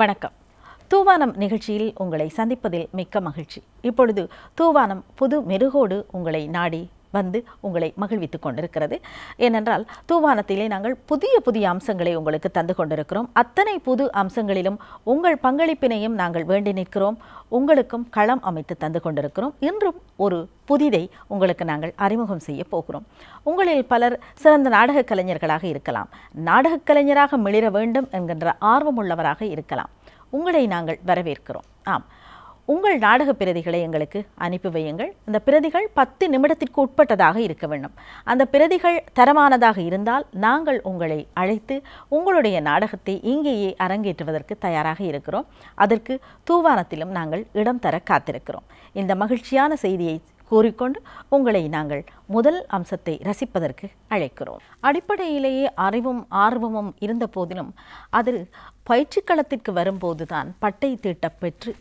வணக்கம். தூவானம் நிகழ்ச்சியில் உங்களை சந்திப்பதில் மிக்க மகிழ்ச்சி. இப்பொழுது தூவானம் புது மெருகோடு உங்களை நாடி வந்து உங்களை மகிழ்வித்துக் கொண்டிருக்கிறது. ஏனென்றால் தூவானத்திலே நாங்கள் புதிய புதிய அம்சங்களை உங்களுக்கு தந்து கொண்டிருக்கிறோம். அத்தனை புது அம்சங்களிலும் உங்கள் பங்களிப்பினையும் நாங்கள் வேண்டி நிற்கிறோம். உங்களுக்கும் களம் அமைத்து தந்து கொண்டிருக்கிறோம். இன்றும் ஒரு புதிதை உங்களுக்கு நாங்கள் அறிமுகம் செய்ய போகிறோம். உங்களில் பலர் சிறந்த நாடகக் கலைஞர்களாக இருக்கலாம். நாடகக் கலைஞராக மிளிர வேண்டும் என்கின்ற ஆர்வமுள்ளவராக இருக்கலாம். உங்களை நாங்கள் வரவேற்கிறோம். ஆம். உங்கள் நாடக பிரதிகளை எங்களுக்கு அனுப்பி வையுங்கள். அந்த பிரதிகள் பத்து நிமிடத்திற்கு உட்பட்டதாக இருக்க வேண்டும். அந்த பிரதிகள் தரமானதாக இருந்தால் நாங்கள் உங்களை அழைத்து உங்களுடைய நாடகத்தை இங்கேயே அரங்கேற்றுவதற்கு தயாராக இருக்கிறோம். அதற்கு தூவானத்திலும் நாங்கள் இடம் தர காத்திருக்கிறோம். இந்த மகிழ்ச்சியான செய்தியை கூறிக்கொண்டு உங்களை நாங்கள் முதல் அம்சத்தை ரசிப்பதற்கு அழைக்கிறோம். அடிப்படையிலேயே அறிவும் ஆர்வமும் இருந்த போதிலும் அது பயிற்சிக்களத்திற்கு வரும்போதுதான் பட்டை தீட்டப் பெற்று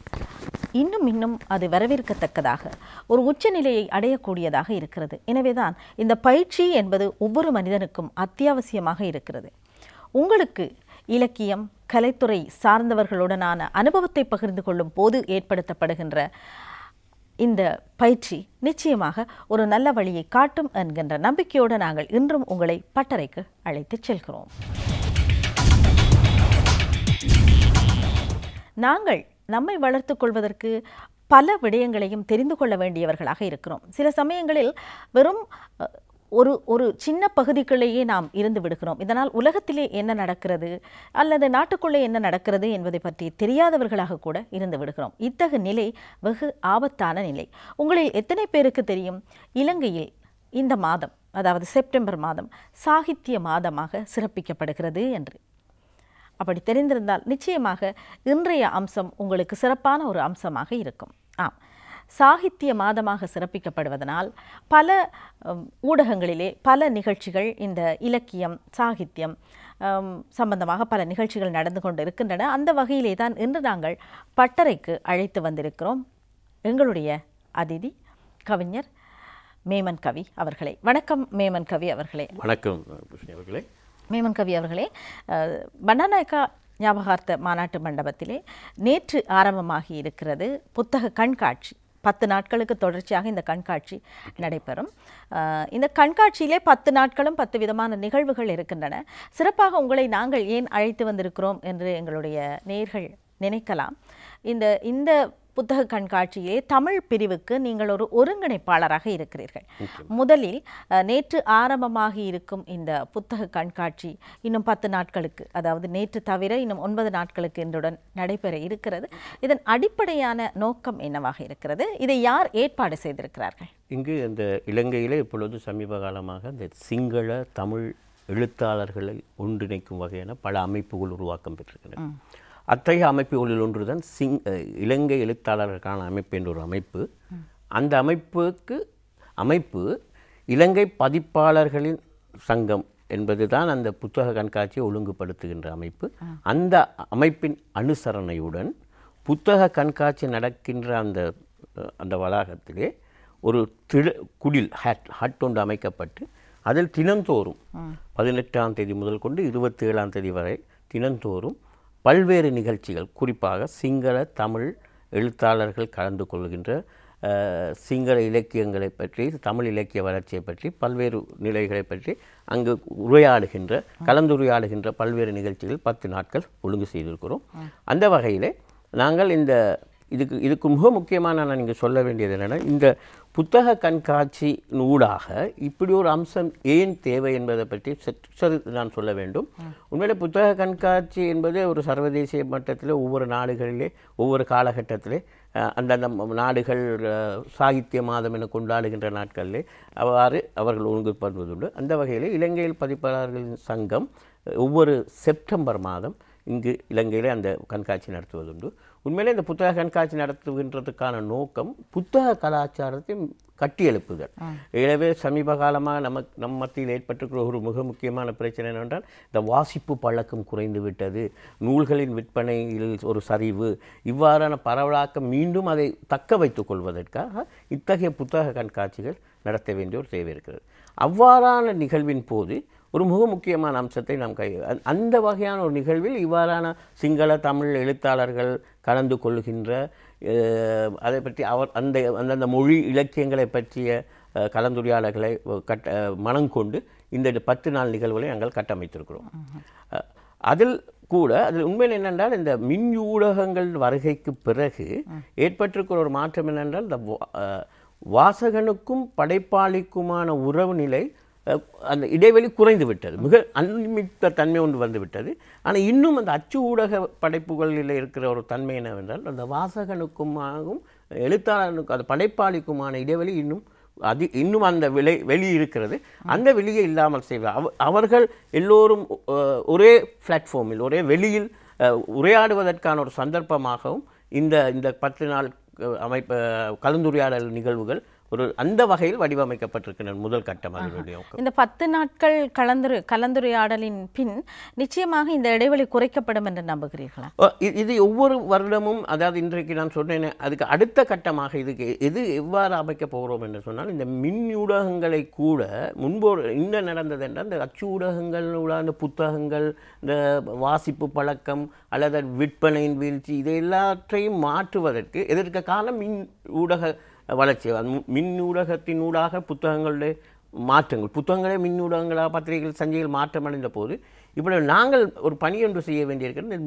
இன்னும் இன்னும் அது வரவேற்கத்தக்கதாக ஒரு உச்சநிலையை அடையக்கூடியதாக இருக்கிறது. எனவேதான் இந்த பயிற்சி என்பது ஒவ்வொரு மனிதனுக்கும் அத்தியாவசியமாக இருக்கிறது. உங்களுக்கு இலக்கியம் கலைத்துறை சார்ந்தவர்களுடனான அனுபவத்தை பகிர்ந்து கொள்ளும் போது ஏற்படுத்தப்படுகின்ற இந்த பயிற்சி நிச்சயமாக ஒரு நல்ல வழியை காட்டும் என்கின்ற நம்பிக்கையோடு நாங்கள் இன்றும் உங்களை பட்டறைக்கு அழைத்துச் செல்கிறோம். நாங்கள் நம்மை வளர்த்துக் கொள்வதற்கு பல விடயங்களையும் தெரிந்து கொள்ள வேண்டியவர்களாக இருக்கிறோம். சில சமயங்களில் வெறும் ஒரு ஒரு சின்ன பகுதிக்குள்ளேயே நாம் இருந்து விடுகிறோம். இதனால் உலகத்திலே என்ன நடக்கிறது அல்லது நாட்டுக்குள்ளே என்ன நடக்கிறது என்பதை பற்றி தெரியாதவர்களாக கூட இருந்து விடுகிறோம். இத்தகு நிலை வெகு ஆபத்தான நிலை. உங்களில் எத்தனை பேருக்கு தெரியும் இலங்கையில் இந்த மாதம் அதாவது செப்டம்பர் மாதம் சாகித்ய மாதமாக சிறப்பிக்கப்படுகிறது என்று? அப்படி தெரிந்திருந்தால் நிச்சயமாக இன்றைய அம்சம் உங்களுக்கு சிறப்பான ஒரு அம்சமாக இருக்கும். ஆம். சாகித்ய மாதமாக சிறப்பிக்கப்படுவதனால் பல ஊடகங்களிலே பல நிகழ்ச்சிகள் இந்த இலக்கியம் சாகித்யம் சம்பந்தமாக பல நிகழ்ச்சிகள் நடந்து கொண்டு இருக்கின்றன அந்த வகையிலே தான் இன்று நாங்கள் பட்டறைக்கு அழைத்து வந்திருக்கிறோம். எங்களுடைய அதிதி கவிஞர் மேமன் கவி அவர்களே. வணக்கம் மேமன் கவி அவர்களே. வணக்கம் அவர்களே. மேமன் கவி அவர்களே பண்டாநாயக்கா ஞாபகார்த்த மாநாட்டு மண்டபத்திலே நேற்று ஆரம்பமாகி இருக்கிறது புத்தக கண்காட்சி. பத்து நாட்களுக்கு தொடர்ச்சியாக இந்த கண்காட்சி நடைபெறும். இந்த கண்காட்சியிலே பத்து நாட்களும் பத்து விதமான நிகழ்வுகள் இருக்கின்றன. சிறப்பாக உங்களை நாங்கள் ஏன் அழைத்து வந்திருக்கிறோம் என்று எங்களுடைய நேர்கள் நினைக்கலாம். இந்த இந்த புத்தக கண்காட்சியிலே தமிழ் பிரிவுக்கு நீங்கள் ஒரு ஒருங்கிணைப்பாளராக இருக்கிறீர்கள். முதலில் நேற்று ஆரம்பமாகி இருக்கும் இந்த புத்தக கண்காட்சி இன்னும் பத்து நாட்களுக்கு அதாவது நேற்று தவிர இன்னும் ஒன்பது நாட்களுக்கு இன்றுடன் நடைபெற இருக்கிறது. இதன் அடிப்படையான நோக்கம் என்னவாக இருக்கிறது? இதை யார் ஏற்பாடு செய்திருக்கிறார்கள்? இங்கு இந்த இலங்கையிலே இப்பொழுது சமீப காலமாக இந்த சிங்கள தமிழ் எழுத்தாளர்களை ஒன்றிணைக்கும் வகையான பல அமைப்புகள் உருவாக்கம் பெற்றிருக்கின்றன. அத்தகைய அமைப்புகளில் ஒன்றுதான் சிங் இலங்கை எழுத்தாளர்களுக்கான அமைப்பு என்ற ஒரு அமைப்பு. அந்த அமைப்புக்கு அமைப்பு இலங்கை பதிப்பாளர்களின் சங்கம் என்பதுதான் அந்த புத்தக கண்காட்சியை ஒழுங்குபடுத்துகின்ற அமைப்பு. அந்த அமைப்பின் அனுசரணையுடன் புத்தக கண்காட்சி நடக்கின்ற அந்த அந்த வளாகத்திலே ஒரு திரு குடில் ஹட் ஹட் ஒன்று அமைக்கப்பட்டு அதில் தினந்தோறும் பதினெட்டாம் தேதி முதல் கொண்டு இருபத்தி ஏழாம் தேதி வரை தினந்தோறும் பல்வேறு நிகழ்ச்சிகள். குறிப்பாக சிங்கள தமிழ் எழுத்தாளர்கள் கலந்து கொள்கின்ற சிங்கள இலக்கியங்களை பற்றி தமிழ் இலக்கிய வளர்ச்சியை பற்றி பல்வேறு நிலைகளை பற்றி அங்கு உரையாடுகின்ற கலந்துரையாடுகின்ற பல்வேறு நிகழ்ச்சிகள் பத்து நாட்கள் ஒழுங்கு செய்திருக்கிறோம். அந்த வகையிலே நாங்கள் இந்த இதுக்கு இதுக்கு மிக முக்கியமான நான் இங்கே சொல்ல வேண்டியது என்னென்னா இந்த புத்தக கண்காட்சி ஊடாக இப்படி ஒரு அம்சம் ஏன் தேவை என்பதை பற்றி சற்று நான் சொல்ல வேண்டும். உண்மையிலே புத்தக கண்காட்சி என்பது ஒரு சர்வதேசிய மட்டத்தில் ஒவ்வொரு நாடுகளிலே ஒவ்வொரு காலகட்டத்திலே அந்தந்த நாடுகள் சாகித்ய மாதம் என கொண்டாடுகின்ற நாட்களிலே அவ்வாறு அவர்கள் ஒழுங்கு பண்ணுவதுண்டு அந்த வகையில் இலங்கையில் பதிப்பாளர்களின் சங்கம் ஒவ்வொரு செப்டம்பர் மாதம் இங்கு இலங்கையிலே அந்த கண்காட்சி நடத்துவதுண்டு. உண்மையிலே இந்த புத்தக கண்காட்சி நடத்துகின்றதுக்கான நோக்கம் புத்தக கலாச்சாரத்தை கட்டியெழுப்புதல். எனவே சமீப காலமாக நமக்கு நம் மத்தியில் ஏற்பட்டிருக்கிற ஒரு மிக முக்கியமான பிரச்சனை என்னவென்றால் இந்த வாசிப்பு பழக்கம் குறைந்து விட்டது. நூல்களின் விற்பனையில் ஒரு சரிவு. இவ்வாறான பரவலாக்கம் மீண்டும் அதை தக்க வைத்துக் கொள்வதற்காக இத்தகைய புத்தக கண்காட்சிகள் நடத்த வேண்டிய ஒரு தேவை இருக்கிறது. அவ்வாறான நிகழ்வின் போது ஒரு மிக முக்கியமான அம்சத்தை நாம் கை அந்த- அந்த வகையான ஒரு நிகழ்வில் இவ்வாறான சிங்கள தமிழ் எழுத்தாளர்கள் கலந்து கொள்கின்ற அதை பற்றி அவர் அந்த அந்தந்த மொழி இலக்கியங்களை பற்றிய கலந்துரையாளர்களை கட்ட மனம் கொண்டு இந்த பத்து நாள் நிகழ்வுகளை நாங்கள் கட்டமைத்திருக்கிறோம். அதில் கூட அதில் உண்மையில் என்னென்றால் இந்த மின் ஊடகங்கள் வருகைக்கு பிறகு ஏற்பட்டிருக்கிற ஒரு மாற்றம் என்னென்றால் இந்த வாசகனுக்கும் படைப்பாளிக்குமான உறவு நிலை அந்த இடைவெளி குறைந்து விட்டது. மிக அன்மித்த தன்மை ஒன்று வந்து விட்டது. ஆனால் இன்னும் அந்த அச்சு ஊடக படைப்புகளில் இருக்கிற ஒரு தன்மை என்னவென்றால் அந்த வாசகனுக்குமாகவும் எழுத்தாளனுக்கும் அந்த படைப்பாளிக்குமான இடைவெளி இன்னும் அது இன்னும் அந்த விலை வெளி இருக்கிறது. அந்த வெளியே இல்லாமல் செய்வார் அவ அவர்கள் எல்லோரும் ஒரே பிளாட்ஃபார்மில் ஒரே வெளியில் உரையாடுவதற்கான ஒரு சந்தர்ப்பமாகவும் இந்த இந்த பத்து நாள் அமைப்பு கலந்துரையாடல் நிகழ்வுகள் ஒரு அந்த வகையில் வடிவமைக்கப்பட்டிருக்கின்றன முதல் கட்டம் அதனுடைய நோக்கம். இந்த பத்து நாட்கள் கலந்துரை கலந்துரையாடலின் பின் நிச்சயமாக இந்த இடைவெளி குறைக்கப்படும் என்று நம்புகிறீர்களா இது ஒவ்வொரு வருடமும் அதாவது இன்றைக்கு நான் சொன்னேன் அதுக்கு அடுத்த கட்டமாக இதுக்கு எது எவ்வாறு அமைக்கப் போகிறோம் என்று சொன்னால் இந்த மின் ஊடகங்களை கூட முன்பு என்ன நடந்தது என்றால் இந்த அச்சு ஊடகங்கள் அந்த புத்தகங்கள் இந்த வாசிப்பு பழக்கம் அல்லது விற்பனையின் வீழ்ச்சி இதை எல்லாற்றையும் மாற்றுவதற்கு எதற்கு காலம் மின் ஊடக வளர்ச்சி. அது மின் ஊடாக புத்தகங்களுடைய மாற்றங்கள். புத்தகங்களே மின் ஊடகங்களாக பத்திரிகைகள் சஞ்சிகள் மாற்றமடைந்த போது இப்படி நாங்கள் ஒரு பணி ஒன்று செய்ய வேண்டியிருக்கிறது. இந்த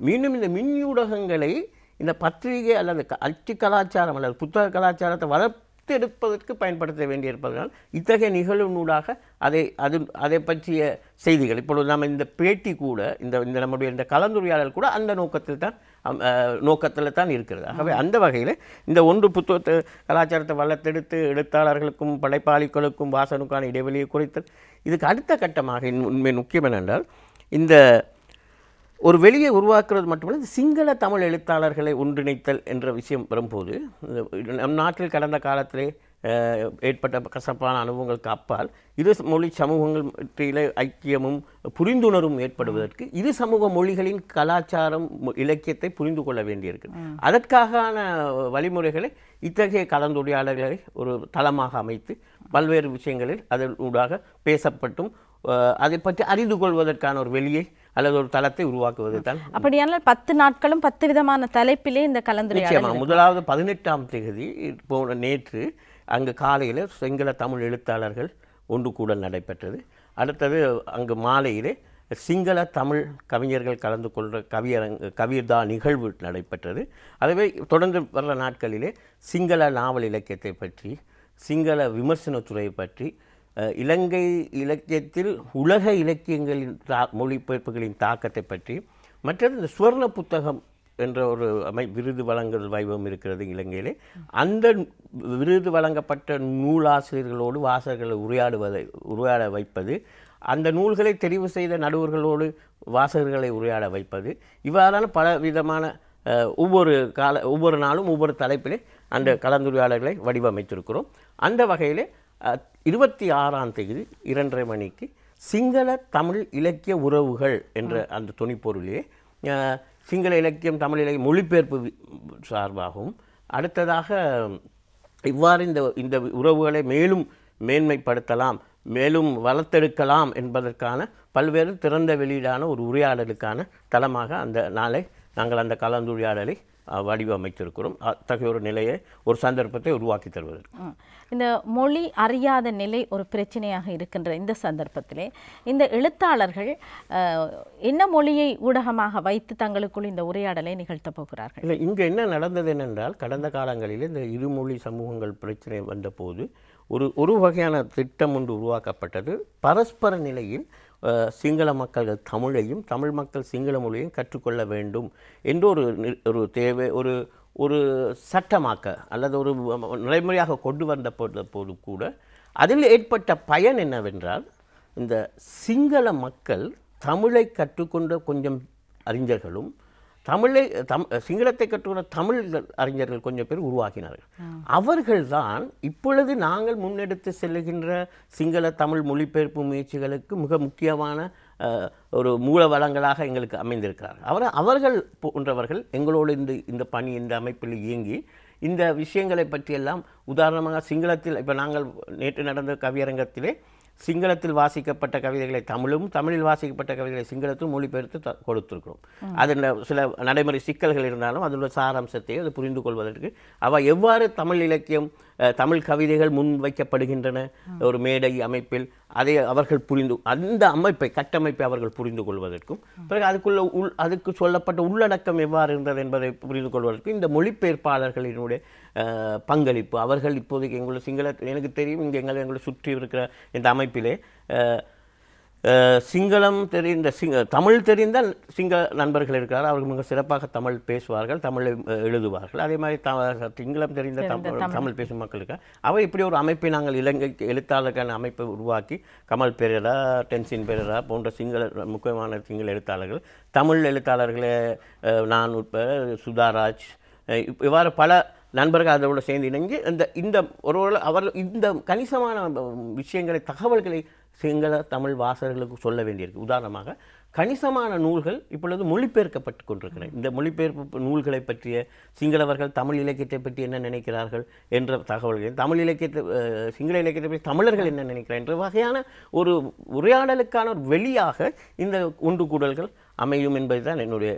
மீண்டும் இந்த மின் ஊடகங்களை இந்த பத்திரிகை அல்லது அச்சு கலாச்சாரம் அல்லது புத்தக கலாச்சாரத்தை வளர்த்தெடுப்பதற்கு பயன்படுத்த வேண்டியிருப்பதனால் இத்தகைய நிகழ்வினூடாக அதை அது அதை பற்றிய செய்திகள் இப்பொழுது நம்ம இந்த பேட்டி கூட இந்த இந்த நம்முடைய இந்த கலந்துரையாடல் கூட அந்த நோக்கத்தில் தான் நோக்கத்தில் தான் இருக்கிறது. ஆகவே அந்த வகையில் இந்த ஒன்று புத்தகத்தை கலாச்சாரத்தை வளர்த்தெடுத்து எழுத்தாளர்களுக்கும் படைப்பாளிகளுக்கும் வாசனுக்கான இடைவெளியை குறைத்தல் இதுக்கு அடுத்த கட்டமாக உண்மை முக்கியம் என்னென்றால் இந்த ஒரு வெளியை உருவாக்குறது மட்டுமல்ல இந்த சிங்கள தமிழ் எழுத்தாளர்களை ஒன்றிணைத்தல் என்ற விஷயம் வரும்போது நம் நாட்டில் கடந்த காலத்திலே ஏற்பட்ட கசப்பான அனுபவங்களுக்கு அப்பால் இரு மொழி சமூகங்கள் மத்தியிலே ஐக்கியமும் புரிந்துணர்வும் ஏற்படுவதற்கு இரு சமூக மொழிகளின் கலாச்சாரம் இலக்கியத்தை புரிந்து கொள்ள வேண்டியிருக்கு அதற்கான வழிமுறைகளை இத்தகைய கலந்துரையாடல்களை ஒரு தளமாக அமைத்து பல்வேறு விஷயங்களில் அதன் ஊடாக பேசப்பட்டும் அதை பற்றி அறிந்து கொள்வதற்கான ஒரு வெளியை அல்லது ஒரு தளத்தை உருவாக்குவது தான். அப்படியானால் பத்து நாட்களும் பத்து விதமான தலைப்பிலே இந்த கலந்துரையாடல் முதலாவது பதினெட்டாம் தேதி போன நேற்று அங்கு காலையில் சிங்கள தமிழ் எழுத்தாளர்கள் ஒன்று கூடல் நடைபெற்றது. அடுத்தது அங்கு மாலையிலே சிங்கள தமிழ் கவிஞர்கள் கலந்து கொள்கிற கவியரங்கு கவிதா நிகழ்வு நடைபெற்றது. அதுவே தொடர்ந்து வர்ற நாட்களிலே சிங்கள நாவல் இலக்கியத்தை பற்றி சிங்கள விமர்சனத்துறையை பற்றி இலங்கை இலக்கியத்தில் உலக இலக்கியங்களின் தா மொழிபெயர்ப்புகளின் தாக்கத்தை பற்றி மற்றது இந்த சுவர்ண புத்தகம் என்ற ஒரு அமை விருது வழங்குதல் வைபவம் இருக்கிறது இலங்கையிலே. அந்த விருது வழங்கப்பட்ட நூலாசிரியர்களோடு வாசகர்களை உரையாடுவதை உரையாட வைப்பது அந்த நூல்களை தெரிவு செய்த நடுவர்களோடு வாசகர்களை உரையாட வைப்பது இவ்வாறான பல விதமான ஒவ்வொரு கால ஒவ்வொரு நாளும் ஒவ்வொரு தலைப்பிலே அந்த கலந்துரையாடல்களை வடிவமைத்திருக்கிறோம். அந்த வகையிலே இருபத்தி ஆறாம் தேதி இரண்டரை மணிக்கு சிங்கள தமிழ் இலக்கிய உறவுகள் என்ற அந்த துணிப்பொருளிலே சிங்கள இலக்கியம் தமிழ் இலக்கியம் மொழிபெயர்ப்பு சார்பாகவும் அடுத்ததாக இவ்வாறு இந்த இந்த உறவுகளை மேலும் மேன்மைப்படுத்தலாம் மேலும் வளர்த்தெடுக்கலாம் என்பதற்கான பல்வேறு திறந்த வெளியீடான ஒரு உரையாடலுக்கான தளமாக அந்த நாளை நாங்கள் அந்த கலந்துரையாடலை வடிவமைத்திருக்கிறோம். அத்தகைய ஒரு நிலையை ஒரு சந்தர்ப்பத்தை உருவாக்கி தருவதற்கு. ம். இந்த மொழி அறியாத நிலை ஒரு பிரச்சனையாக இருக்கின்ற இந்த சந்தர்ப்பத்திலே இந்த எழுத்தாளர்கள் என்ன மொழியை ஊடகமாக வைத்து தங்களுக்குள் இந்த உரையாடலை நிகழ்த்தப் போகிறார்கள்? இல்லை இங்கே என்ன நடந்தது என்னென்றால் கடந்த காலங்களில் இந்த இருமொழி சமூகங்கள் பிரச்சனை வந்தபோது ஒரு ஒரு வகையான திட்டம் ஒன்று உருவாக்கப்பட்டது. பரஸ்பர நிலையில் சிங்கள மக்கள் தமிழையும் தமிழ் மக்கள் சிங்கள மொழியையும் கற்றுக்கொள்ள வேண்டும் என்ற ஒரு ஒரு தேவை ஒரு ஒரு சட்டமாக்க அல்லது ஒரு நடைமுறையாக கொண்டு வந்த போது போது கூட அதில் ஏற்பட்ட பயன் என்னவென்றால் இந்த சிங்கள மக்கள் தமிழை கற்றுக்கொண்ட கொஞ்சம் அறிஞர்களும் தமிழை தம் சிங்களத்தை கற்றுக்கொண்ட தமிழ் அறிஞர்கள் கொஞ்சம் பேர் உருவாக்கினார்கள். அவர்கள்தான் இப்பொழுது நாங்கள் முன்னெடுத்து செல்லுகின்ற சிங்கள தமிழ் மொழிபெயர்ப்பு முயற்சிகளுக்கு மிக முக்கியமான ஒரு மூல வளங்களாக எங்களுக்கு அமைந்திருக்கிறார்கள். அவர் அவர்கள் போன்றவர்கள் எங்களோடு இந்த இந்த பணி இந்த அமைப்பில் இயங்கி இந்த விஷயங்களை பற்றியெல்லாம் உதாரணமாக சிங்களத்தில் இப்போ நாங்கள் நேற்று நடந்த கவியரங்கத்திலே சிங்களத்தில் வாசிக்கப்பட்ட கவிதைகளை தமிழும் தமிழில் வாசிக்கப்பட்ட கவிதைகளை சிங்களத்தும் மொழிபெயர்த்து த- கொடுத்திருக்கிறோம். அதில் சில நடைமுறை சிக்கல்கள் இருந்தாலும் அதில் உள்ள சாராம்சத்தை அது புரிந்து கொள்வதற்கு அவ எவ்வாறு தமிழ் இலக்கியம் தமிழ் கவிதைகள் முன் வைக்கப்படுகின்றன. ஒரு மேடை அமைப்பில் அதை அவர்கள் புரிந்து அந்த அமைப்பை கட்டமைப்பை அவர்கள் புரிந்து கொள்வதற்கும் பிறகு அதுக்குள்ள உள் அதுக்கு சொல்லப்பட்ட உள்ளடக்கம் எவ்வாறு இருந்தது என்பதை புரிந்து கொள்வதற்கும் இந்த மொழிபெயர்ப்பாளர்களினுடைய பங்களிப்பு அவர்கள் இப்போதைக்கு எங்களுடைய சிங்கள எனக்கு தெரியும் இங்கே எங்களை எங்களை சுற்றி இருக்கிற இந்த அமைப்பிலே சிங்களம் தெரிந்த சிங்க தமிழ் தெரிந்த சிங்கள நண்பர்கள் இருக்கிறார் அவர்கள் மிக சிறப்பாக தமிழ் பேசுவார்கள் தமிழை எழுதுவார்கள். அதே மாதிரி த சிங்களம் தெரிந்த தமிழ் தமிழ். பேசும் மக்கள் இருக்கார் அவர் இப்படி ஒரு அமைப்பை நாங்கள் இலங்கைக்கு எழுத்தாளர்கள் அமைப்பை உருவாக்கி கமல் பெரேரா டென்சின் பெரேரா போன்ற சிங்கள முக்கியமான சிங்கள எழுத்தாளர்கள் தமிழ் எழுத்தாளர்களே நான் உட்பட சுதாராஜ் இவ்வாறு பல நண்பர்கள் அதோடு சேர்ந்து இணைஞ்சு இந்த இந்த ஒரு அவர் இந்த கணிசமான விஷயங்களை தகவல்களை சிங்கள தமிழ் வாசகர்களுக்கு சொல்ல வேண்டியிருக்கு. உதாரணமாக கணிசமான நூல்கள் இப்பொழுது மொழிபெயர்க்கப்பட்டு கொண்டிருக்கிறேன் இந்த மொழிபெயர்ப்பு நூல்களை பற்றிய சிங்களவர்கள் தமிழ் இலக்கியத்தை பற்றி என்ன நினைக்கிறார்கள் என்ற தகவல்கள் தமிழ் இலக்கியத்தை சிங்கள இலக்கியத்தை பற்றி தமிழர்கள் என்ன நினைக்கிறார் என்ற வகையான ஒரு உரையாடலுக்கான ஒரு வெளியாக இந்த ஒன்று கூடல்கள் அமையும் என்பதுதான் என்னுடைய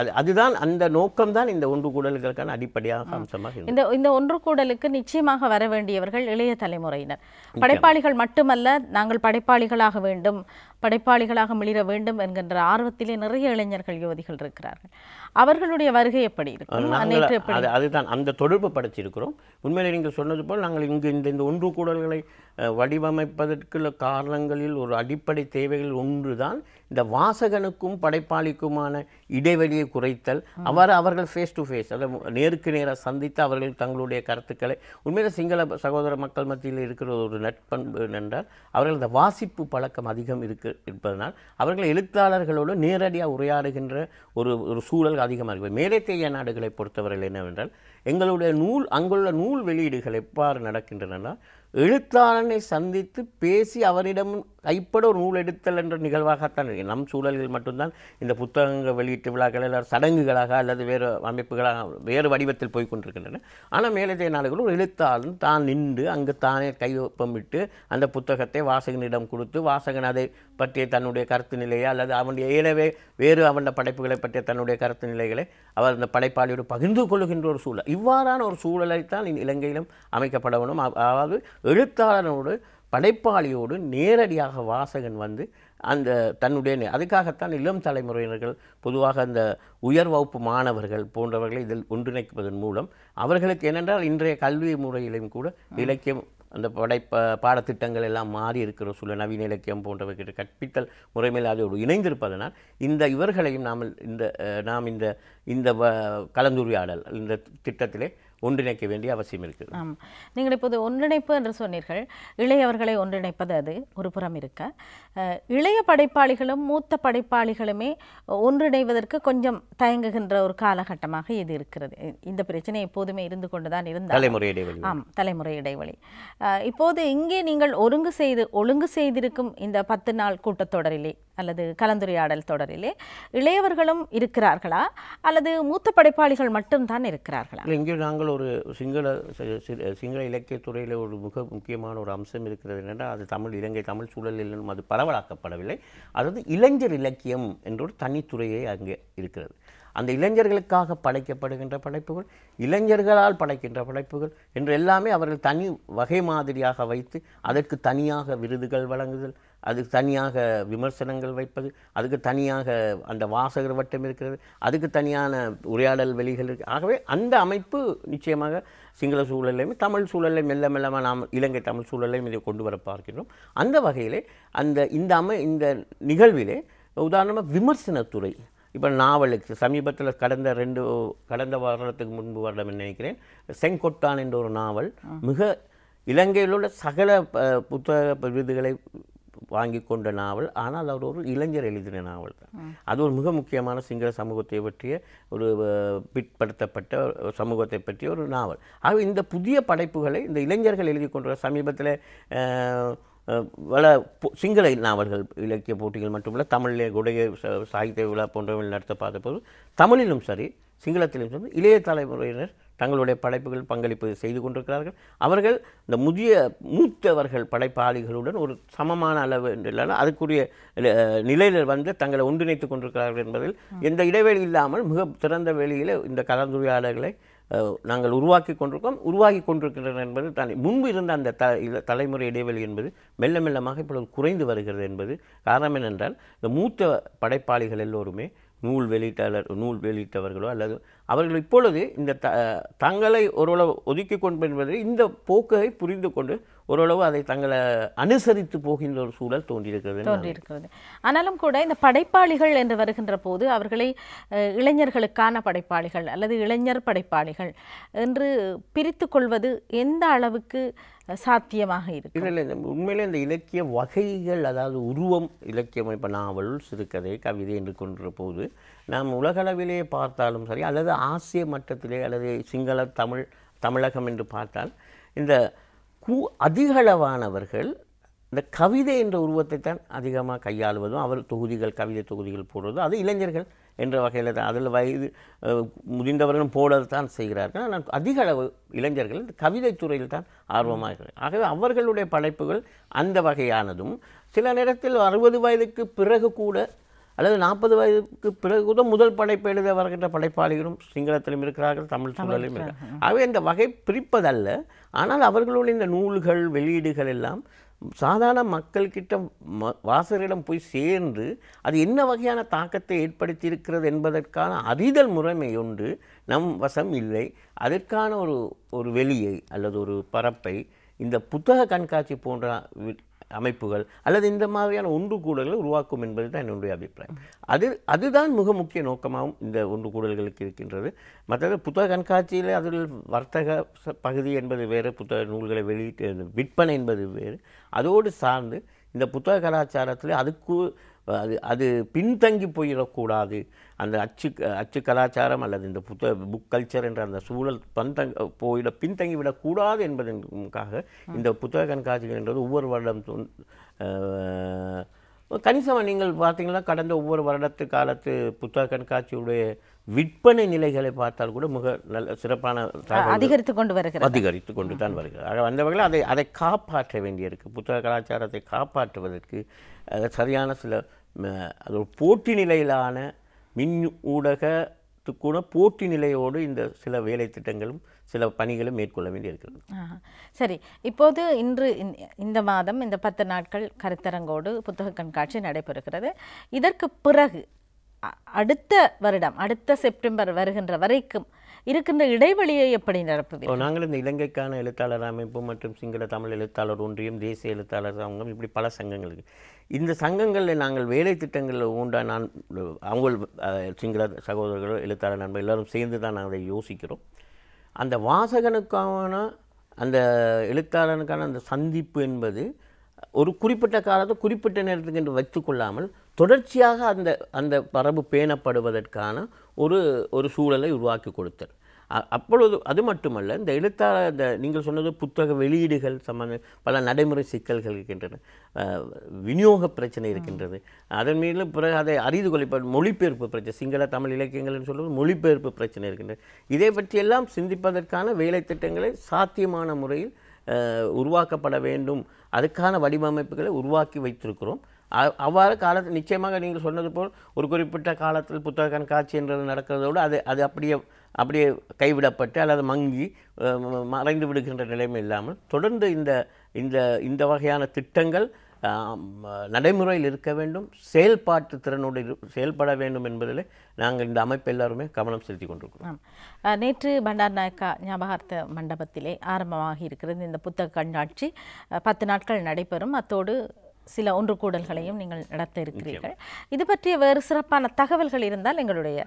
அது அதுதான் அந்த நோக்கம்தான் இந்த ஒன்று கூடல்களுக்கான அடிப்படையாக அம்சமாக. இந்த இந்த ஒன்று கூடலுக்கு நிச்சயமாக வர வேண்டியவர்கள் இளைய தலைமுறையினர். படைப்பாளிகள் மட்டுமல்ல நாங்கள் படைப்பாளிகளாக வேண்டும். படைப்பாளிகளாக மிளிர வேண்டும் என்கின்ற ஆர்வத்திலே நிறைய இளைஞர்கள் யுவதிகள் இருக்கிறார்கள். அவர்களுடைய வருகை எப்படி இருக்கும்? அதுதான். அந்த தொடர்பு படுத்தியிருக்கிறோம் உண்மையிலே நீங்கள் சொன்னது போல் நாங்கள் இங்கு இந்த இந்த ஒன்று கூடல்களை வடிவமைப்பதற்குள்ள காரணங்களில் ஒரு அடிப்படை தேவைகள் ஒன்றுதான். இந்த வாசகனுக்கும் படைப்பாளிக்குமான இடைவெளியை குறைத்தல். அவ்வாறு அவர்கள் ஃபேஸ் டு ஃபேஸ் அதை நேருக்கு நேராக சந்தித்து அவர்கள் தங்களுடைய கருத்துக்களை. உண்மையிலே சிங்கள சகோதர மக்கள் மத்தியில் இருக்கிற ஒரு நட்பண்பு என்றால் அவர்கள் இந்த வாசிப்பு பழக்கம் அதிகம் இருக்கு இருப்பதனால் அவர்கள் எழுத்தாளர்களோடு நேரடியாக உரையாடுகின்ற ஒரு ஒரு சூழல் அதிகமாக இருக்குது மேலைத்தேய நாடுகளை பொறுத்தவரையில் என்னவென்றால் எங்களுடைய நூல் அங்குள்ள நூல் வெளியீடுகள் எவ்வாறு நடக்கின்றன எழுத்தாளனை சந்தித்து பேசி அவரிடம் கைப்பட ஒரு நூல் எடுத்தல் என்ற நிகழ்வாகத்தான் இருக்கு. நம் சூழல்கள் மட்டும்தான் இந்த புத்தகங்கள் வெளியீட்டு விழாக்கள் எல்லாம் சடங்குகளாக அல்லது வேறு அமைப்புகளாக வேறு வடிவத்தில் போய் கொண்டிருக்கின்றன. ஆனால் மேலதே நாடுகள் ஒரு எழுத்தாளன். தான் நின்று அங்கு தானே கையொப்பமிட்டு அந்த புத்தகத்தை வாசகனிடம் கொடுத்து வாசகன் அதை பற்றிய தன்னுடைய கருத்து நிலையை அல்லது அவனுடைய ஏனவே வேறு அவன் படைப்புகளை பற்றிய தன்னுடைய கருத்து நிலைகளை அவர் அந்த படைப்பாளியோடு பகிர்ந்து கொள்கின்ற ஒரு சூழல். இவ்வாறான ஒரு சூழலைத்தான் இலங்கையிலும் அமைக்கப்பட வேண்டும். அதாவது எழுத்தாளனோடு படைப்பாளியோடு நேரடியாக வாசகன் வந்து அந்த தன்னுடைய அதுக்காகத்தான் இளம் தலைமுறையினர்கள் பொதுவாக அந்த உயர் வகுப்பு மாணவர்கள் போன்றவர்களை இதில் ஒன்றிணைப்பதன் மூலம் அவர்களுக்கு என்னென்றால் இன்றைய கல்வி முறையிலும் கூட இலக்கியம் அந்த படைப்ப பாடத்திட்டங்கள் எல்லாம் மாறி இருக்கிற சூழல் நவீன இலக்கியம் போன்றவற்றை கற்பித்தல் முறைமையில் அதோடு இணைந்திருப்பதனால் இந்த இவர்களையும் நாம் இந்த நாம் இந்த இந்த வ- கலந்துரையாடல் இந்த திட்டத்திலே ஒன்றிணைக்க வேண்டிய அவசியம் இருக்குது. ஆம். நீங்கள் இப்போது ஒன்றிணைப்பு என்று சொன்னீர்கள். இளையவர்களை ஒன்றிணைப்பது அது ஒரு புறம் இருக்க இளைய படைப்பாளிகளும் மூத்த படைப்பாளிகளுமே ஒன்றிணைவதற்கு கொஞ்சம் தயங்குகின்ற ஒரு காலகட்டமாக இது இருக்கிறது. இந்த பிரச்சனை எப்போதுமே இருந்து கொண்டுதான் இருந்தால். தலைமுறை இடைவெளி. ஆம் தலைமுறை இடைவெளி. இப்போது இங்கே நீங்கள் ஒருங்கு செய்து ஒழுங்கு செய்திருக்கும் இந்த பத்து நாள் கூட்டத்தொடரிலே அல்லது கலந்துரையாடல் தொடரிலே இளையவர்களும் இருக்கிறார்களா? அல்லது மூத்த படைப்பாளிகள் மட்டும்தான் இருக்கிறார்களா? இங்கே நாங்கள் ஒரு சிங்கள சிங்கள இலக்கியத்துறையில் ஒரு மிக முக்கியமான ஒரு அம்சம் இருக்கிறது என்னென்றால் அது தமிழ் இலங்கை தமிழ் சூழலிலும் அது பரவலாக்கப்படவில்லை. அதாவது இளைஞர் இலக்கியம் என்ற ஒரு தனித்துறையே அங்கே இருக்கிறது. அந்த இளைஞர்களுக்காக படைக்கப்படுகின்ற படைப்புகள் இளைஞர்களால் படைக்கின்ற படைப்புகள் என்று எல்லாமே அவர்கள் தனி வகை மாதிரியாக வைத்து அதற்கு தனியாக விருதுகள் வழங்குதல் அதுக்கு தனியாக விமர்சனங்கள் வைப்பது அதுக்கு தனியாக அந்த வாசகர் வட்டம் இருக்கிறது அதுக்கு தனியான உரையாடல் வெளிகள் இருக்கு. ஆகவே அந்த அமைப்பு நிச்சயமாக சிங்கள சூழலையும் தமிழ் சூழலையும் மெல்ல மெல்லமாக நாம் இலங்கை தமிழ் சூழலையும் இதை கொண்டு வர பார்க்கிறோம் அந்த வகையிலே அந்த இந்த அமை இந்த நிகழ்விலே உதாரணமாக விமர்சனத்துறை இப்போ நாவலுக்கு சமீபத்தில் கடந்த ரெண்டு கடந்த வாரத்துக்கு முன்பு வருடம் நினைக்கிறேன் செங்கொட்டான் என்ற ஒரு நாவல் மிக இலங்கையில் உள்ள சகல புத்தக விருதுகளை வாங்கி கொண்ட நாவல் ஆனால் அவர் ஒரு இளைஞர் எழுதின நாவல். தான் அது ஒரு மிக முக்கியமான சிங்கள சமூகத்தை பற்றிய ஒரு பிற்படுத்தப்பட்ட ஒரு சமூகத்தை பற்றிய ஒரு நாவல். ஆக இந்த புதிய படைப்புகளை இந்த இளைஞர்கள் எழுதி கொண்டுள்ள சமீபத்தில் அஹ், பல சிங்கள நாவல்கள் இலக்கிய போட்டிகள் மட்டுமல்ல தமிழிலே குடைய ச- சாகித்ய விழா போன்றவை நடத்த பார்த்தபோது தமிழிலும் சரி சிங்களத்திலும் சரி இளைய தலைமுறையினர் தங்களுடைய படைப்புகள் பங்களிப்பு செய்து கொண்டிருக்கிறார்கள். அவர்கள் இந்த முதிய மூத்தவர்கள் படைப்பாளிகளுடன் ஒரு சமமான அளவு இல்லாமல் அதுக்குரிய நிலையில் வந்து தங்களை ஒன்றிணைத்துக் கொண்டிருக்கிறார்கள் என்பதில் எந்த இடைவெளி இல்லாமல் மிக திறந்த வெளியில் இந்த கலந்துரையாடல்களை அஹ், நாங்கள் உருவாக்கி கொண்டிருக்கோம். உருவாக்கி கொண்டிருக்கின்றன என்பது தான். முன்பு இருந்த அந்த த தலைமுறை இடைவெளி என்பது மெல்ல மெல்லமாக இப்பொழுது குறைந்து வருகிறது என்பது காரணம் என்னென்றால் இந்த மூத்த படைப்பாளிகள் எல்லோருமே நூல் வெளியிட்டாளர் நூல் வெளியிட்டவர்களோ அல்லது அவர்கள் இப்பொழுது இந்த த தங்களை ஓரளவு ஒதுக்கி கொண்டு என்பதை இந்த போக்கை புரிந்து கொண்டு ஓரளவு அதை தங்களை அனுசரித்து போகின்ற ஒரு சூழல் தோன்றியிருக்கிறது. தோன்றியிருக்கிறது. ஆனாலும் கூட இந்த படைப்பாளிகள் என்று வருகின்ற போது அவர்களை இளைஞர்களுக்கான படைப்பாளிகள் அல்லது இளைஞர் படைப்பாளிகள் என்று பிரித்து கொள்வது எந்த அளவுக்கு சாத்தியமாக இருக்கு இல்லை உண்மையிலே இந்த இலக்கிய வகைகள் அதாவது உருவம் இலக்கியம் இப்போ நாவல் சிறுகதை கவிதை என்று கொன்ற போது நாம் உலகளவிலே பார்த்தாலும் சரி அல்லது ஆசிய மட்டத்திலே அல்லது சிங்கள தமிழ் தமிழகம் என்று பார்த்தால் இந்த கூ அதிகளவானவர்கள் இந்த கவிதை என்ற உருவத்தை தான் அதிகமாக கையாளுவதும் அவர் தொகுதிகள் கவிதை தொகுதிகள் போடுவதும் அது இளைஞர்கள் என்ற வகையில் தான் அதில் வயது அஹ், முதிர்ந்தவர்களும் போடத்தான் செய்கிறார்கள். ஆனால் அதிக அளவு இளைஞர்கள் இந்த கவிதைத் துறையில் தான் ஆர்வமாக இருக்கிறார்கள். ஆகவே அவர்களுடைய படைப்புகள் அந்த வகையானதும் சில நேரத்தில் அறுபது வயதுக்கு பிறகு கூட அல்லது நாற்பது வயதுக்கு பிறகு கூட முதல் படைப்பு எழுத வருகின்ற படைப்பாளிகளும் சிங்களத்திலும் இருக்கிறார்கள் தமிழ் சூழலிலும் இருக்கிறார்கள். ஆகவே இந்த வகை பிரிப்பதல்ல. ஆனால் அவர்களுடைய இந்த நூல்கள் வெளியீடுகள் எல்லாம் சாதாரண மக்கள்கிட்ட ம வாசகரிடம் போய் சேர்ந்து அது என்ன வகையான தாக்கத்தை ஏற்படுத்தி இருக்கிறது என்பதற்கான அறிதல் முறைமை ஒன்று நம் வசம் இல்லை. அதற்கான ஒரு ஒரு வெளியை அல்லது ஒரு பரப்பை இந்த புத்தக கண்காட்சி போன்ற அமைப்புகள் அல்லது இந்த மாதிரியான ஒன்று கூடல்களை உருவாக்கும் என்பது தான் என்னுடைய அபிப்பிராயம். அது அதுதான் மிக முக்கிய நோக்கமாகவும் இந்த ஒன்று கூடல்களுக்கு இருக்கின்றது. மற்றது புத்தக கண்காட்சியில் அதில் வர்த்தக பகுதி என்பது வேறு புத்தக நூல்களை வெளியிட்டு விற்பனை என்பது வேறு. அதோடு சார்ந்து இந்த புத்தக கலாச்சாரத்தில் அதுக்கு அது அது பின்தங்கி போயிடக்கூடாது அந்த அச்சு அச்சு கலாச்சாரம் அல்லது இந்த புத்தக புக் கல்ச்சர் என்ற அந்த சூழல் பந்தங்க போயிட பின்தங்கி விடக்கூடாது என்பதற்காக இந்த புத்தக கண்காட்சிகள் என்றது ஒவ்வொரு வருடம் கணிசமாக நீங்கள் பார்த்தீங்கன்னா கடந்த ஒவ்வொரு வருடத்து காலத்து புத்தக கண்காட்சியுடைய விற்பனை நிலைகளை பார்த்தால் கூட மிக நல்ல சிறப்பான அதிகரித்து கொண்டு வருகிறது. அதிகரித்து கொண்டு தான் வருகிறது. ஆக அந்த வகையில் அதை அதை காப்பாற்ற வேண்டியிருக்கு. புத்தக கலாச்சாரத்தை காப்பாற்றுவதற்கு சரியான சில அது ஒரு போட்டி நிலையிலான மின் ஊடகத்துக்கூட போட்டி நிலையோடு இந்த சில வேலை திட்டங்களும் சில பணிகளும் மேற்கொள்ள வேண்டியிருக்கிறது. சரி. இப்போது இன்று இந்த- மாதம் இந்த பத்து நாட்கள் கருத்தரங்கோடு புத்தக கண்காட்சி நடைபெறுகிறது. இதற்கு பிறகு அடுத்த வருடம் அடுத்த செப்டம்பர் வருகின்ற வரைக்கும் இருக்கின்ற இடைவெளியை எப்படி இப்போ நாங்கள் இந்த இலங்கைக்கான எழுத்தாளர் அமைப்பு மற்றும் சிங்கள தமிழ் எழுத்தாளர் ஒன்றியம் தேசிய எழுத்தாளர் சங்கம் இப்படி பல சங்கங்கள் இருக்கு. இந்த சங்கங்களில் நாங்கள் வேலை திட்டங்களில் உண்டா நான் அவங்க சிங்கள சகோதரர்களோ எழுத்தாளர் நண்பர் எல்லோரும் சேர்ந்து தான் நாங்கள் அதை யோசிக்கிறோம். அந்த வாசகனுக்கான அந்த எழுத்தாளனுக்கான அந்த சந்திப்பு என்பது ஒரு குறிப்பிட்ட காலத்தை குறிப்பிட்ட நேரத்துக்கு என்று வைத்துக்கொள்ளாமல் தொடர்ச்சியாக அந்த அந்த பரப்பு பேணப்படுவதற்கான ஒரு ஒரு சூழலை உருவாக்கி கொடுத்தல் அப்பொழுது அது மட்டுமல்ல இந்த எழுத்தாளர் இந்த நீங்கள் சொன்னது புத்தக வெளியீடுகள் சம்பந்த பல நடைமுறை சிக்கல்கள் இருக்கின்றன. விநியோக பிரச்சனை இருக்கின்றது. அதன் மீது பிறகு அதை அறிந்து கொள்ள இப்போ மொழிபெயர்ப்பு பிரச்சனை சிங்கள தமிழ் இலக்கியங்கள் என்று சொல்வது மொழிபெயர்ப்பு பிரச்சனை இருக்கின்றது. இதை பற்றியெல்லாம் சிந்திப்பதற்கான வேலை திட்டங்களை சாத்தியமான முறையில் உருவாக்கப்பட வேண்டும். அதுக்கான வடிவமைப்புகளை உருவாக்கி வைத்திருக்கிறோம். அவ்வாறு காலத்தில் நிச்சயமாக நீங்கள் சொன்னது போல் ஒரு குறிப்பிட்ட காலத்தில் புத்தக கண்காட்சி என்றது நடக்கிறதோடு அது அது அப்படியே அப்படியே கைவிடப்பட்டு அல்லது மங்கி மறைந்து விடுகின்ற நிலைமை இல்லாமல் தொடர்ந்து இந்த இந்த இந்த வகையான திட்டங்கள் நடைமுறையில் இருக்க வேண்டும். செயல்பாட்டு திறனோடு செயல்பட வேண்டும் என்பதில் நாங்கள் இந்த அமைப்பு எல்லாருமே கவனம் செலுத்தி கொண்டிருக்கிறோம். நேற்று பண்டார் நாயக்கா ஞாபகார்த்த மண்டபத்திலே ஆரம்பமாகி இருக்கிறது. இந்த புத்தக கண்காட்சி பத்து நாட்கள் நடைபெறும். அத்தோடு சில ஒன்று கூடல்களையும் நீங்கள் நடத்த இருக்கிறீர்கள் இது பற்றிய வேறு சிறப்பான தகவல்கள் இருந்தால் எங்களுடைய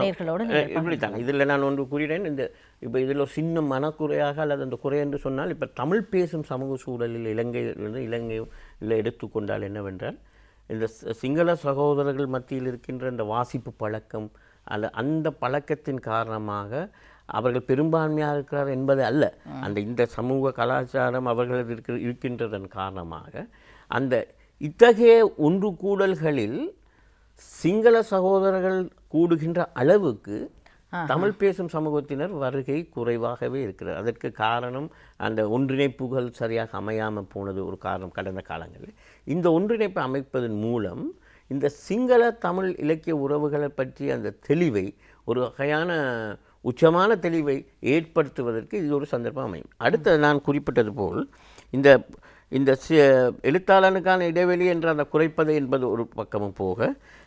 நேர்களோடு இப்படித்தான் இதில் நான் ஒன்று கூறினேன். இந்த இப்போ இதில் சின்ன மனக்குறையாக அல்லது அந்த குறை என்று சொன்னால் இப்போ தமிழ் பேசும் சமூக சூழலில் இலங்கையிலிருந்து இலங்கையும் இல்லை எடுத்துக்கொண்டால் என்னவென்றால் இந்த சிங்கள சகோதரர்கள் மத்தியில் இருக்கின்ற இந்த வாசிப்பு பழக்கம் அல்ல அந்த பழக்கத்தின் காரணமாக அவர்கள் பெரும்பான்மையாக இருக்கிறார் என்பது அல்ல. அந்த இந்த சமூக கலாச்சாரம் அவர்கள் இருக்கிற இருக்கின்றதன் காரணமாக அந்த இத்தகைய ஒன்று கூடல்களில் சிங்கள சகோதரர்கள் கூடுகின்ற அளவுக்கு தமிழ் பேசும் சமூகத்தினர் வருகை குறைவாகவே இருக்கிறது. அதற்கு காரணம் அந்த ஒன்றிணைப்புகள் சரியாக அமையாமல் போனது ஒரு காரணம் கடந்த காலங்களில். இந்த ஒன்றிணைப்பை அமைப்பதன் மூலம் இந்த சிங்கள தமிழ் இலக்கிய உறவுகளை பற்றிய அந்த தெளிவை ஒரு வகையான உச்சமான தெளிவை ஏற்படுத்துவதற்கு இது ஒரு சந்தர்ப்பம் அமையும். அடுத்து நான் குறிப்பிட்டது போல் இந்த இந்த சி- எழுத்தாளனுக்கான இடைவெளி என்ற அந்த குறைப்பது என்பது ஒரு பக்கமும் போக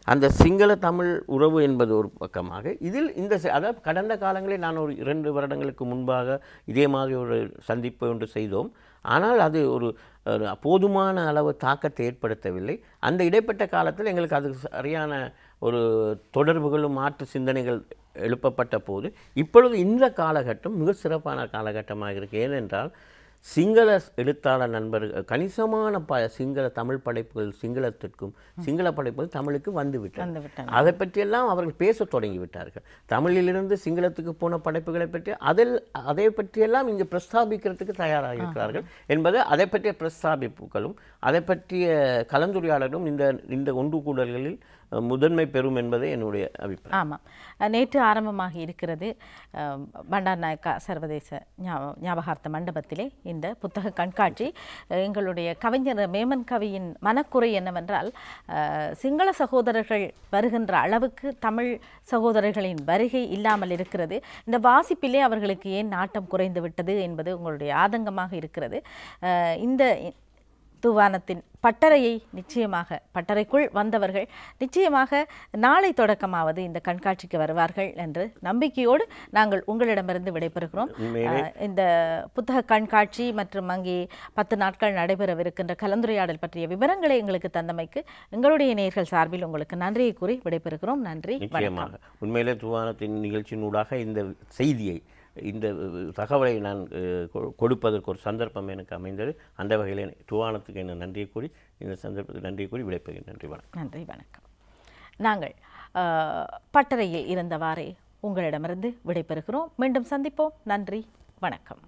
அந்த சிங்கள தமிழ் உறவு என்பது ஒரு பக்கமாக. இதில் இந்த அதாவது கடந்த காலங்களில் நான் ஒரு இரண்டு வருடங்களுக்கு முன்பாக இதே மாதிரி ஒரு சந்திப்பு ஒன்று செய்தோம். ஆனால் அது ஒரு போதுமான அளவு தாக்கத்தை ஏற்படுத்தவில்லை. அந்த இடைப்பட்ட காலத்தில் எங்களுக்கு அது சரியான ஒரு தொடர்புகளும் மாற்று சிந்தனைகள் எழுப்பப்பட்ட போது இப்பொழுது இந்த காலகட்டம் மிக சிறப்பான காலகட்டமாக இருக்குது ஏனென்றால் சிங்கள எழுத்தாளர் நண்பர்கள் கணிசமான ப சிங்கள தமிழ் படைப்புகள் சிங்களத்திற்கும் சிங்கள படைப்புகள் தமிழுக்கு வந்துவிட்டன. வந்து விட்டன அதை பற்றியெல்லாம் அவர்கள் பேசத் தொடங்கி விட்டார்கள். தமிழிலிருந்து சிங்களத்துக்கு போன படைப்புகளை பற்றி அதில் அதை பற்றியெல்லாம் இங்கு பிரஸ்தாபிக்கிறதுக்கு தயாராக இருக்கிறார்கள் என்பது அதை பற்றிய பிரஸ்தாபிப்புகளும் அதை பற்றிய கலந்துரையாடலும் இந்த இந்த ஒன்று கூடல்களில் முதன்மை பெறும் என்பதே என்னுடைய அபிப்பிராயம். ஆமாம். நேற்று ஆரம்பமாகி இருக்கிறது பண்டார் நாயக்கா சர்வதேச ஞாபகார்த்த மண்டபத்திலே இந்த புத்தக கண்காட்சி. எங்களுடைய கவிஞர் மேமன் கவியின் மனக்குறை என்னவென்றால் சிங்கள சகோதரர்கள் வருகின்ற அளவுக்கு தமிழ் சகோதரர்களின் வருகை இல்லாமல் இருக்கிறது. இந்த வாசிப்பிலே அவர்களுக்கு ஏன் நாட்டம் குறைந்து விட்டது என்பது உங்களுடைய ஆதங்கமாக இருக்கிறது. இந்த தூவானத்தின் பட்டறையை நிச்சயமாக பட்டறைக்குள் வந்தவர்கள் நிச்சயமாக நாளை தொடக்கமாவது இந்த கண்காட்சிக்கு வருவார்கள் என்று நம்பிக்கையோடு நாங்கள் உங்களிடமிருந்து விடைபெறுகிறோம். இந்த புத்தக கண்காட்சி மற்றும் அங்கே பத்து நாட்கள் நடைபெறவிருக்கின்ற கலந்துரையாடல் பற்றிய விவரங்களை எங்களுக்கு தந்தமைக்கு எங்களுடைய நேர்கள் சார்பில் உங்களுக்கு நன்றியை கூறி விடைபெறுகிறோம். நன்றி உண்மையிலே துவானத்தின் நிகழ்ச்சியினூடாக இந்த செய்தியை இந்த தகவலை நான் கொ- கொடுப்பதற்கு ஒரு சந்தர்ப்பம் எனக்கு அமைந்தது. அந்த வகையில் துவானத்துக்கு என்ன நன்றியை கூறி இந்த சந்தர்ப்பத்துக்கு நன்றியை கூறி விடைபெறுகிறேன். நன்றி வணக்கம். நன்றி வணக்கம். நாங்கள் பட்டறையில் இருந்தவாறே உங்களிடமிருந்து விடைபெறுகிறோம். மீண்டும் சந்திப்போம். நன்றி வணக்கம்.